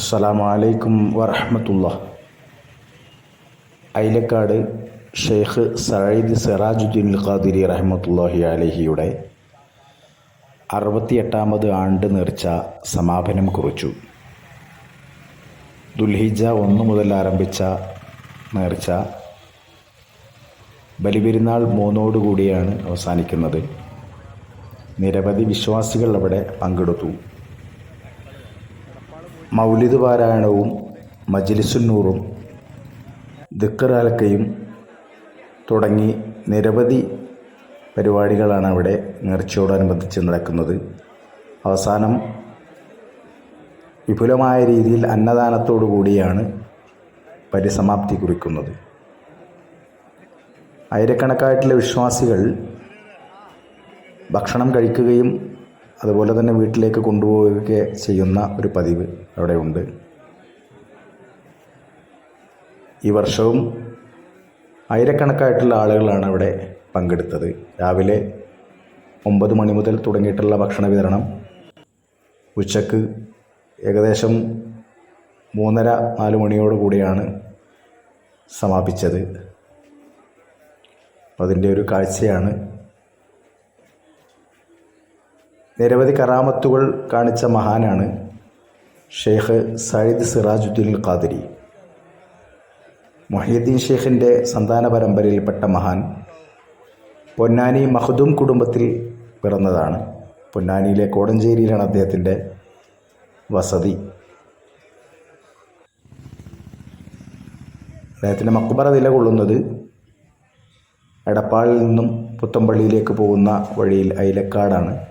അസ്സലാമു അലൈക്കും വറഹമത്തുള്ള ഐലക്കാട് ഷെയ്ഖ് സയ്യിദ് സിറാജുദ്ദീൻ ഖാദിരി റഹമത്തുല്ലാഹി അലഹിയുടെ അറുപത്തിയെട്ടാമത് ആണ്ട് നേർച്ച സമാപനം കുറിച്ചു. ദുൽഹിജ ഒന്ന് മുതൽ ആരംഭിച്ച നേർച്ച ബലിപെരുന്നാൾ മൂന്നോടുകൂടിയാണ് അവസാനിക്കുന്നത്. നിരവധി വിശ്വാസികൾ അവിടെ പങ്കെടുത്തു. മൗലിദ് പാരായണവും മജ്ലിസുന്നൂറും ദിക്കറാലക്കയും തുടങ്ങി നിരവധി പരിപാടികളാണ് അവിടെ നേർച്ചയോടനുബന്ധിച്ച് നടക്കുന്നത്. അവസാനം വിപുലമായ രീതിയിൽ അന്നദാനത്തോടു കൂടിയാണ് പരിസമാപ്തി കുറിക്കുന്നത്. ആയിരക്കണക്കായിട്ടുള്ള വിശ്വാസികൾ ഭക്ഷണം കഴിക്കുകയും അതുപോലെ തന്നെ വീട്ടിലേക്ക് കൊണ്ടുപോവുകയൊക്കെ ചെയ്യുന്ന ഒരു പതിവ് അവിടെ ഉണ്ട്. ഈ വർഷവും ആയിരക്കണക്കായിട്ടുള്ള ആളുകളാണ് അവിടെ പങ്കെടുത്തത്. രാവിലെ ഒമ്പത് മണി മുതൽ തുടങ്ങിയിട്ടുള്ള ഭക്ഷണ വിതരണം. ഉച്ചയ്ക്ക് ഏകദേശം മൂന്നര നാല് മണിയോട് കൂടിയാണ് സമാപിച്ചത്. അതിന്റെ ഒരു കാഴ്ചയാണ് നിരവധി കറാമത്തുകൾ കാണിച്ച മഹാനാണ് ഷെയ്ഖ് സയ്യിദ് സിറാജുദ്ദീൻ ഖാദിരി. മൊഹീദ്ദീൻ ഷെയ്ഖിന്റെ സന്താന പരമ്പരയിൽപ്പെട്ട മഹാൻ പൊന്നാനി മഹദൂം കുടുംബത്തിൽ പിറന്നതാണ്. പൊന്നാനിയിലെ കോടഞ്ചേരിയിലാണ് അദ്ദേഹത്തിന്റെ വസതി. അദ്ദേഹത്തിന്റെ മക്കുബറ നിലകൊള്ളുന്നത് എടപ്പാളിൽ നിന്നും പുത്തമ്പള്ളിയിലേക്ക് പോകുന്ന വഴിയിൽ അയിലക്കാടാണ്.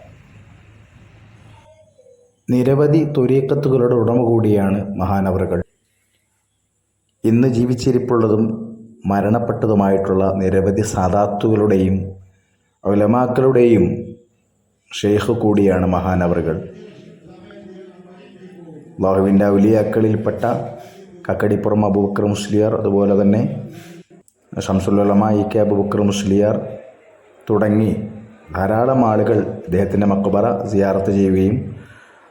നിരവധി തൊരീക്കത്തുകളുടെ ഉടമ കൂടിയാണ് മഹാനവറുകൾ. ഇന്ന് ജീവിച്ചിരിപ്പുള്ളതും മരണപ്പെട്ടതുമായിട്ടുള്ള നിരവധി സാദാത്തുകളുടെയും ഉലമാക്കളുടെയും ഷെയ്ഖ് കൂടിയാണ് മഹാനവറുകൾ. ബാഹുവിന്റെ ഔലിയാക്കളിൽപ്പെട്ട കക്കടിപ്പുറം അബൂബക്കർ മുസ്ലിയാർ അതുപോലെ തന്നെ ഷംസുല്ലമ ഇ കെ അബൂബക്കർ മുസ്ലിയാർ തുടങ്ങി ധാരാളം ആളുകൾ അദ്ദേഹത്തിന്റെ മക്കുബറ സിയാറത്ത് ചെയ്യുകയും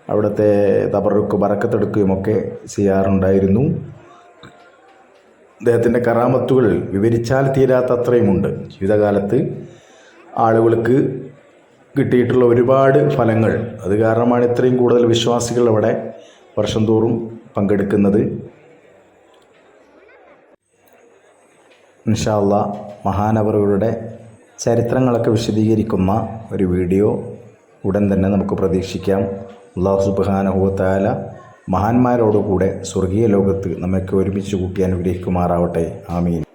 അവിടുത്തെ തബറുക്ക് ബറക്കത്തെടുക്കുകയുമൊക്കെ ചെയ്യാറുണ്ടായിരുന്നു. അദ്ദേഹത്തിന്റെ കറാമത്തുകൾ വിവരിച്ചാൽ തീരാത്ത അത്രയുമുണ്ട് ജീവിതകാലത്ത് ആളുകൾക്ക് കിട്ടിയിട്ടുള്ള ഒരുപാട് ഫലങ്ങൾ. അത് കാരണമാണ് ഇത്രയും കൂടുതൽ വിശ്വാസികൾ അവിടെ വർഷം തോറും പങ്കെടുക്കുന്നത്. ഇൻഷാല്ല മഹാനവറുകളുടെ ചരിത്രങ്ങളൊക്കെ വിശദീകരിക്കുന്ന ഒരു വീഡിയോ ഉടൻ തന്നെ നമുക്ക് പ്രതീക്ഷിക്കാം. അള്ളാഹു സുബാനഹുവത്തായ മഹാന്മാരോടുകൂടെ സ്വർഗീയ ലോകത്ത് നമുക്ക് ഒരുമിച്ച് കൂട്ടി അനുഗ്രഹിക്കുമാറാവട്ടെ. ആമീൻ.